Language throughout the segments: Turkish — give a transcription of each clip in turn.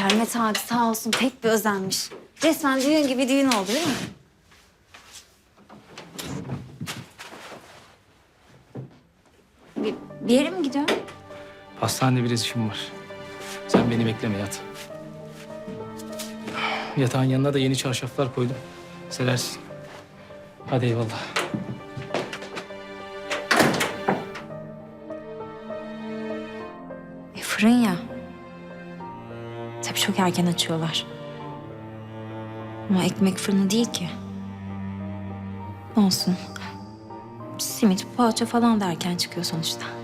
Sermet abi sağ olsun pek bir özenmiş. Resmen düğün gibi düğün oldu değil mi? Bir, bir yere mi gidiyorsun? Hastanede biraz işim var. Sen beni bekleme yat. Yatağın yanına da yeni çarşaflar koydum. Seversin. Hadi eyvallah. E fırın ya. Çok erken açıyorlar. Ama ekmek fırını değil ki. Olsun. Simit, poğaça falan da erken çıkıyor sonuçta.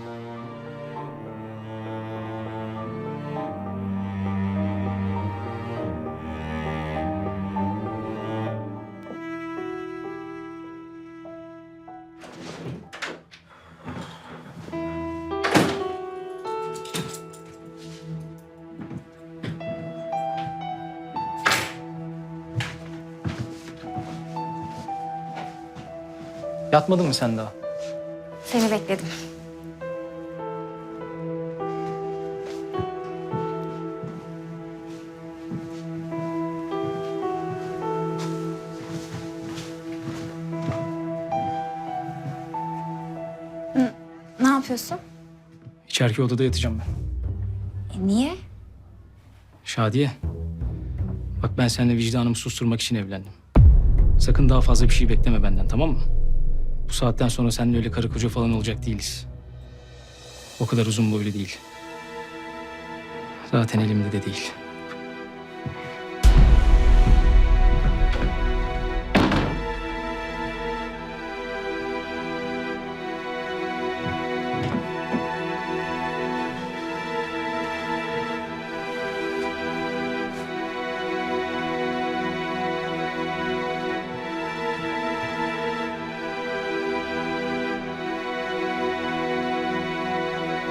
Yatmadın mı sen daha? Seni bekledim. N- Ne yapıyorsun? İçeriki odada yatacağım ben. E, niye? Şadiye. Bak ben seninle vicdanımı susturmak için evlendim. Sakın daha fazla bir şey bekleme benden tamam mı? Bu saatten sonra seninle öyle karı koca falan olacak değiliz. O kadar uzun boylu değil. Zaten elimde de değil.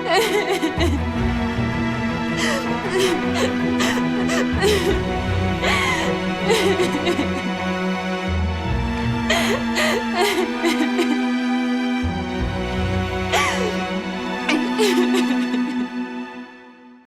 Ha ha ha!